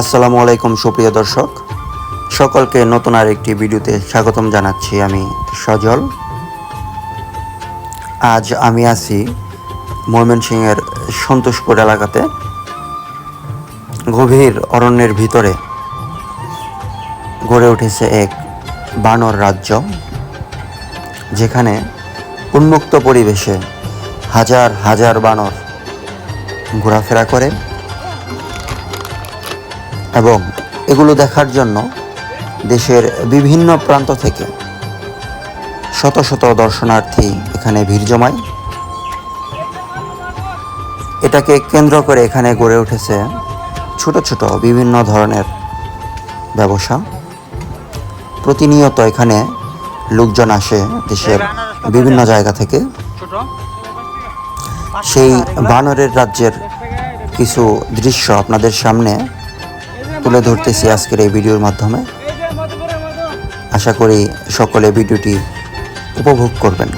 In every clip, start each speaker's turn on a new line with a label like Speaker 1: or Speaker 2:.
Speaker 1: আসসালামু আলাইকুম, সুপ্রিয় দর্শক। সকলকে নতুন আর একটি ভিডিওতে স্বাগতম জানাচ্ছি আমি সজল। আজ আমি আছি ময়মনসিংহের সন্তোষপুর এলাকাতে। গভীর অরণ্যের ভিতরে গড়ে উঠেছে এক বানর রাজ্য, যেখানে উন্মুক্ত পরিবেশে হাজার হাজার বানর ঘোরাফেরা করে। এবং এগুলো দেখার জন্য দেশের বিভিন্ন প্রান্ত থেকে শত শত দর্শনার্থী এখানে ভিড় জমায়। এটাকে কেন্দ্র করে এখানে গড়ে উঠেছে ছোট ছোট বিভিন্ন ধরনের ব্যবসা। প্রতিনিয়ত এখানে লোকজন আসে দেশের বিভিন্ন জায়গা থেকে। সেই বানরের রাজ্যের কিছু দৃশ্য আপনাদের সামনে তুলে ধরতেছি আজকের এই ভিডিওর মাধ্যমে। আশা করি সকলে ভিডিওটি উপভোগ করবেন।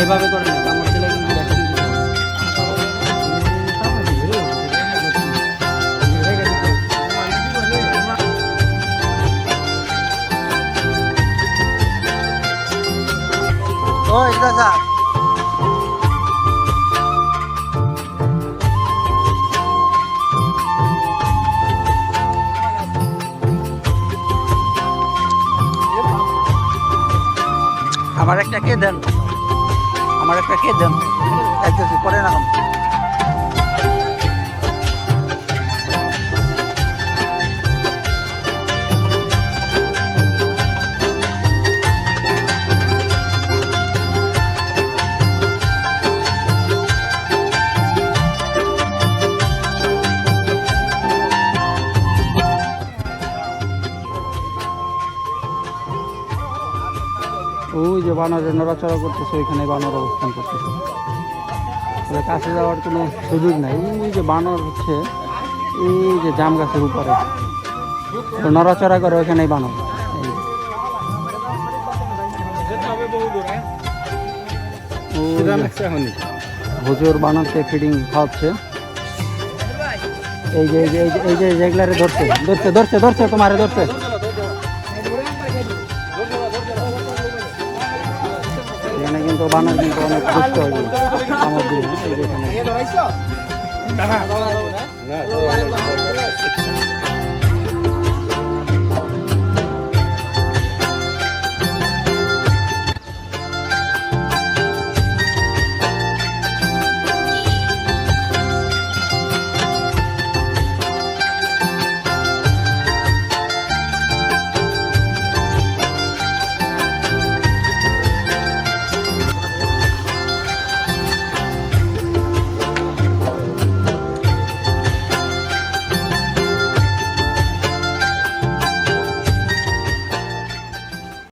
Speaker 2: এইভাবে করে না আমার ছেলে
Speaker 3: দাদা আমার একটা কে দেন? আমার একটা কে দেন একটু পরে না
Speaker 2: ওই যে বানরের নড়াচড়া করতেছে ওইখানে বানর অবস্থান করতেছে তবে কাছে যাওয়ার কোনো সুযোগ নাই ওই যে বানর হচ্ছে এই যে জাম গাছের উপরে নড়াচড়া করে ওইখানেই বানর হুজুর বানরকে ফিডিং খাওয়াচ্ছে এই যে এই যে এই যে এই যে যেগুলারে ধরছে ধরছে ধরছে ধরছে তোমারে ধরছে এখানে কিন্তু বানর কিন্তু অনেক সুস্থ হয়ে গেছে।